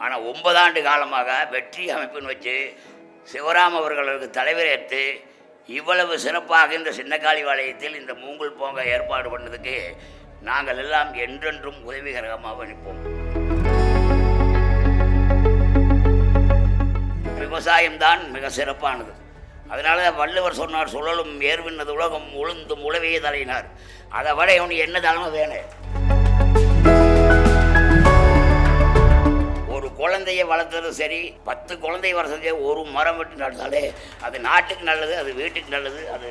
ஆனால் ஒன்பதாண்டு காலமாக வெற்றி அமைப்புன்னு வச்சு சிவராம் அவர்களுக்கு தலைவரேற்று இவ்வளவு சிறப்பாக இந்த சின்னக்காளி வாளையத்தில் இந்த மூங்கல் போங்க ஏற்பாடு பண்ணதுக்கு நாங்கள் எல்லாம் என்றென்றும் உதவிகரமாக நிற்போம். விவசாயம்தான் மிக சிறப்பானது. அதனால வள்ளுவர் சொன்னார் சுழலும் ஏர்வின்னது உலகம் உளுந்தும் உழவையே தலையினார் அதை விட இவனுக்கு என்ன தலைமை வேணும் குழந்தைய வளர்த்தது சரி பத்து குழந்தை செஞ்ச ஒரு மரம் விட்டு நட்டாலே அது நாட்டுக்கு நல்லது அது வீட்டுக்கு நல்லது அது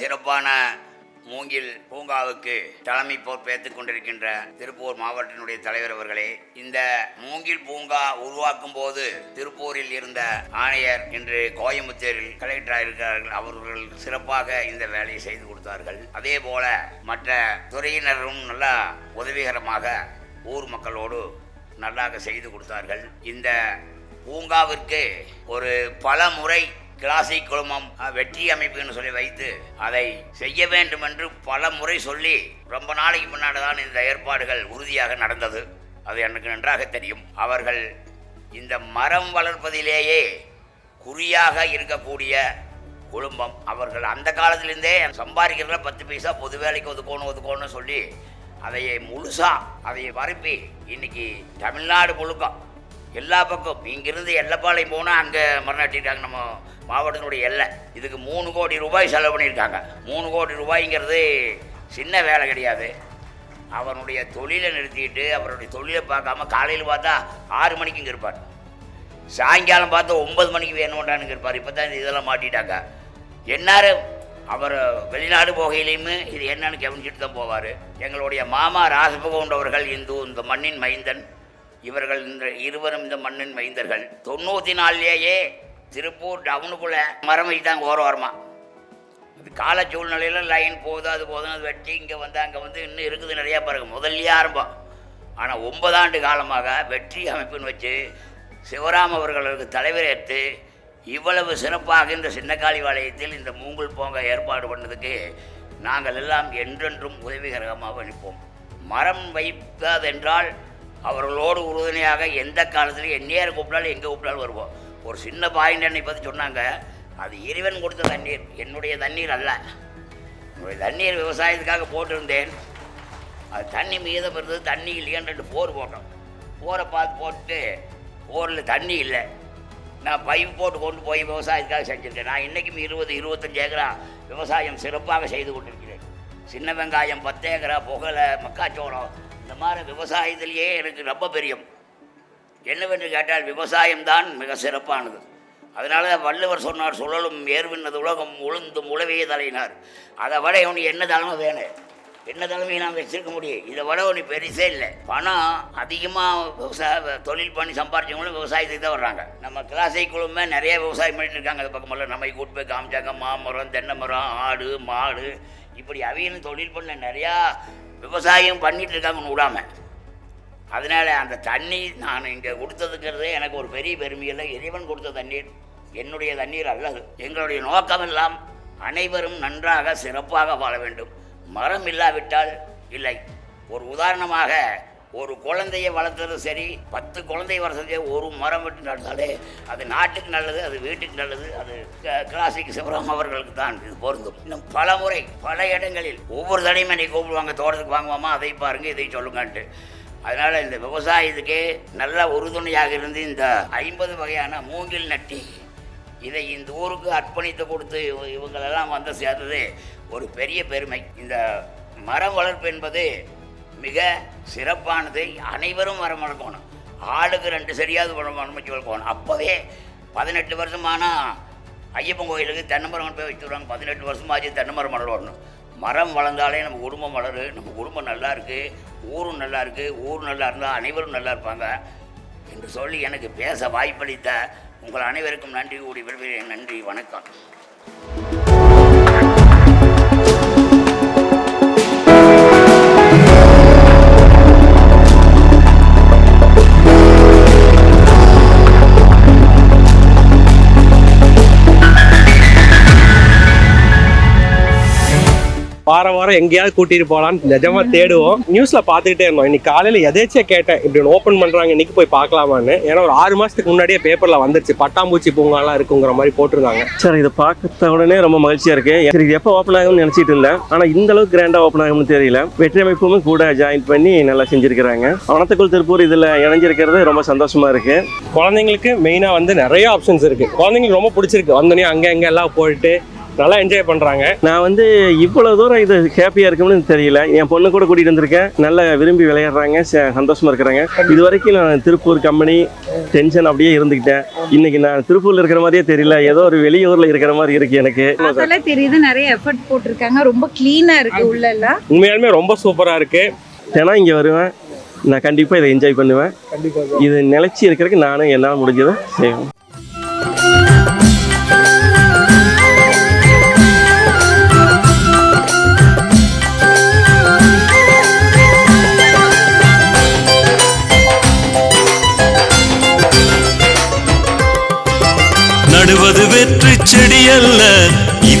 சிறப்பான மூங்கில் பூங்காவுக்கு தலைமை பொறுப்பேற்றுக் கொண்டிருக்கின்ற திருப்பூர் மாவட்டத்தினுடைய தலைவர் அவர்களே இந்த மூங்கில் பூங்கா உருவாக்கும் போது திருப்பூரில் இருந்த ஆணையர் இன்று கோயம்புத்தூரில் கலெக்டராக இருக்கிறார்கள். அவர்கள் சிறப்பாக இந்த வேலையை செய்து கொடுத்தார்கள். அதே போல மற்ற துறையினரும் நல்லா உதவிகரமாக ஊர் மக்களோடு நல்லாக செய்து கொடுத்தார்கள். இந்த பூங்காவிற்கு ஒரு பல முறை கிளாசிக் குழுமம் வெற்றி அமைப்புன்னு சொல்லி வைத்து அதை செய்ய வேண்டும் என்று பல முறை சொல்லி ரொம்ப நாளைக்கு முன்னாடி தான் இந்த ஏற்பாடுகள் உறுதியாக நடந்தது. அது எனக்கு நன்றாக தெரியும். அவர்கள் இந்த மரம் வளர்ப்பதிலேயே குறியாக இருக்கக்கூடிய குடும்பம். அவர்கள் அந்த காலத்திலேருந்தே சம்பாதிக்கிறதுல பத்து பைசா பொது வேலைக்கு ஒதுக்கணும் ஒதுக்கணும்னு சொல்லி அதையே முழுசாக அதை பரப்பி இன்னைக்கு தமிழ்நாடு முழுக்க எல்லா பக்கம். இங்கிருந்து எல்லப்பாளையம் போனால் அங்கே மரணாட்டிருக்காங்க நம்ம மாவட்டத்தினுடைய எல்லை. இதுக்கு மூணு கோடி ரூபாய் செலவு பண்ணியிருக்காங்க. மூணு கோடி ரூபாய்ங்கிறது சின்ன வேலை கிடையாது. அவனுடைய தொழிலை நிறுத்திட்டு அவருடைய தொழிலை பார்க்காம காலையில் பார்த்தா ஆறு மணிக்கு இங்கே இருப்பார். சாயங்காலம் பார்த்தா ஒன்பது மணிக்கு வேணும்டான்னு இருப்பார். இப்போ தான் இதெல்லாம் மாட்டிட்டாங்க. என்னாரு? அவர் வெளிநாடு போகையிலையுமே இது என்னன்னு கவனிச்சுட்டு தான் போவார். எங்களுடைய மாமா ராசபகவுண்டவர்கள் இந்து இந்த மண்ணின் மைந்தன். இவர்கள் இந்த இருவரும் இந்த மண்ணின் மைந்தர்கள். தொண்ணூற்றி நாலுலேயே திருப்பூர் டவுனுக்குள்ளே மரம் வைத்தாங்க ஓர ஓரமாக அது கால சூழ்நிலையில் லைன் போதும் அது போதும் அது வெட்டி இங்கே வந்து அங்கே வந்து இன்னும் இருக்குது நிறையா பாருங்க முதல்லயே ஆரம்பம். ஆனால் ஒன்பதாண்டு காலமாக வெற்றி அமைப்புன்னு வச்சு சிவராம் அவர்களுக்கு தலைவரேற்று இவ்வளவு சிறப்பாக இந்த சின்னக்காளி வாளையத்தில் இந்த மூங்கல் போங்க ஏற்பாடு பண்ணதுக்கு நாங்கள் எல்லாம் என்றென்றும் உதவிகரமாக நிற்போம். மரம் வைப்பதென்றால் அவர்களோடு உறுதுணையாக எந்த காலத்திலும் எந்நேரம் கூப்பிட்டாலும் எங்கே கூப்பிட்டாலும் வருவோம். ஒரு சின்ன பாயிண்ட் என்னை பற்றி சொன்னாங்க. அது இறைவன் கொடுத்த தண்ணீர். என்னுடைய தண்ணீர் அல்ல. என்னுடைய தண்ணீர் விவசாயத்துக்காக போட்டிருந்தேன். அது தண்ணி மீதம் இருந்தது தண்ணி இல்லையான்னு ரெண்டு போர் போட்டோம். போரை பார்த்து போட்டு போரில் தண்ணி இல்லை. நான் பைப் போட்டு கொண்டு போய் விவசாயத்துக்காக செஞ்சுருக்கேன். நான் இன்றைக்கும் இருபது இருபத்தஞ்சு ஏக்கரா விவசாயம் சிறப்பாக செய்து கொண்டிருக்கிறேன். சின்ன வெங்காயம் பத்து ஏக்கரா புகழை மக்காச்சோளம் இந்த மாதிரி விவசாயத்திலேயே எனக்கு ரொம்ப பிரியம். என்னவென்று கேட்டால் விவசாயம்தான் மிக சிறப்பானது. அதனால வள்ளுவர் சொன்னார் சுழலும் ஏர்வின்னது உலகம் உளுந்தும் உழவையே தலையினார். அதை விட இவனுக்கு என்ன தலைமை வேணும்? என்ன தலைமையை நான் வச்சிருக்க முடியும்? இதை விட ஒன்று பெருசே இல்லை. பணம் அதிகமாக விவசாய தொழில் பண்ணி சம்பாரிச்சவங்களும் விவசாயத்துக்கு தான் வர்றாங்க. நம்ம கிளாசை குழுமே நிறைய விவசாயம் பண்ணிட்டு இருக்காங்க. அது பக்கமெல்லாம் நம்ம கூட்டு போய் காமிச்சாங்க. மாமரம் தென்னை மரம் ஆடு மாடு. இப்படி அவையிலும் தொழில் பண்ண நிறையா விவசாயம் பண்ணிட்டு இருக்காங்கன்னு விடாமல் அதனால் அந்த தண்ணி நான் இங்கே கொடுத்ததுங்கிறது எனக்கு ஒரு பெரிய பெருமை இல்லை. இறைவன் கொடுத்த தண்ணீர் என்னுடைய தண்ணீர் அல்லது எங்களுடைய நோக்கமெல்லாம் அனைவரும் நன்றாக சிறப்பாக வாழ வேண்டும். மரம் இல்லாவிட்டால் இல்லை. ஒரு உதாரணமாக ஒரு குழந்தையை வளர்த்தது சரி பத்து குழந்தை வளர்த்ததே ஒரு மரம் விட்டு நடந்தாலே அது நாட்டுக்கு நல்லது அது வீட்டுக்கு நல்லது அது கிளாசிக் சிவராம் அவர்களுக்கு தான் இது பொருந்தும். இன்னும் பல முறை பல இடங்களில் ஒவ்வொரு தடையும் என்னை கூப்பிடுவாங்க தோட்டத்துக்கு வாங்குவாமா அதை பாருங்க இதை சொல்லுங்கன்ட்டு. அதனால் இந்த விவசாயத்துக்கு நல்ல உறுதுணையாக இருந்து இந்த ஐம்பது வகையான மூங்கில் நட்டி இதை இந்த ஊருக்கு அர்ப்பணித்து கொடுத்து இவங்களெல்லாம் வந்து சேர்ந்தது ஒரு பெரிய பெருமை. இந்த மரம் வளர்ப்பு என்பது மிக சிறப்பானது அனைவரும் மரம் வளர்க்கணும் ஆளுக்கு ரெண்டு சரியாவது மரம் கொடுக்கணும் அப்போவே பதினெட்டு வருஷமானா ஐயப்பன் கோயிலுக்கு தென்னமரம் போய் வச்சுருவாங்க பதினெட்டு வருஷமாச்சு தென்னமரம் மரம் வளரணும் மரம் வளர்ந்தாலே நம்ம குடும்பம் வளரு. நம்ம குடும்பம் நல்லா இருக்குது ஊரும் நல்லா இருக்குது ஊர் நல்லா இருந்தால் அனைவரும் நல்லா இருப்பாங்க என்று சொல்லி எனக்கு பேச வாய்ப்பளித்த உங்கள் அனைவருக்கும் நன்றி கூடி விரும்புகிறேன் நன்றி. வணக்கம். வாரம் எங்கேயாவது கூட்டிட்டு போலான்னு நிஜமா தேடுவோம். நியூஸ்ல பாத்துக்கிட்டே இருந்தோம். இன்னைக்கு காலையில எதேச்சியா கேட்டேன். இப்படி ஓபன் பண்றாங்க இன்னைக்கு போய் பார்க்கலாமான்னு. ஏன்னா ஒரு ஆறு மாசத்துக்கு முன்னாடியே பேப்பர்ல வந்துருச்சு. பட்டாம்பூச்சி பூங்காலாம் இருக்குங்கிற மாதிரி போட்டிருந்தாங்க. சார் இதை பார்த்த உடனே ரொம்ப மகிழ்ச்சியா இருக்கு. சரி இது எப்போ ஓப்பன் ஆகும்னு நினைச்சிட்டு இருந்தேன். ஆனா இந்த அளவுக்கு கிராண்டா ஓப்பன் ஆகும்னு தெரியல. வெற்றி அமைப்புமே கூட ஜாயின் பண்ணி நல்லா செஞ்சிருக்கிறாங்க. வனத்துக்குள் திருப்பூர் இதுல இணைஞ்சிருக்கிறது ரொம்ப சந்தோஷமா இருக்கு. குழந்தைங்களுக்கு மெயினா வந்து நிறைய ஆப்ஷன்ஸ் இருக்கு. குழந்தைங்களுக்கு ரொம்ப பிடிச்சிருக்கு. வந்தோடனே அங்க எங்க எல்லாம் போயிட்டு நல்லா என்ஜாய் பண்றாங்க. நான் வந்து இவ்வளவு தூரம் இது ஹாப்பியா இருக்கும்னு தெரியல. என் பொண்ணு கூட கூட்டிட்டு வந்திருக்கேன். நல்லா விரும்பி விளையாடுறாங்க. ச- சந்தோஷமா இருக்கிறாங்க. இது வரைக்கும் நான் திருப்பூர் கம்பெனி டென்ஷன் அப்படியே இருந்துக்கிட்டேன் இன்னைக்கு நான் திருப்பூர்ல இருக்கிற மாதிரியே தெரியல. ஏதோ ஒரு வெளியூர்ல இருக்கிற மாதிரி இருக்கு எனக்கு. தெரியுது நிறைய எஃபர்ட் போட்டிருக்காங்க. ரொம்ப கிளீனா இருக்கு உள்ள எல்லாம் உண்மையாலுமே ரொம்ப சூப்பரா இருக்கு. தினம் இங்கே வருவேன். நான் கண்டிப்பாக இதை என்ஜாய் பண்ணுவேன். இது நிலைச்சி இருக்கிறதுக்கு நானும் என்னால் முடிஞ்சதை செய்வேன்.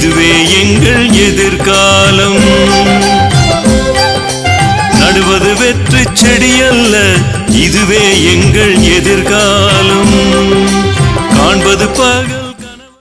இதுவே எங்கள் எதிர்காலம். நடுவது வெற்றி செடியல்ல இதுவே எங்கள் எதிர்காலம். காண்பது பகல்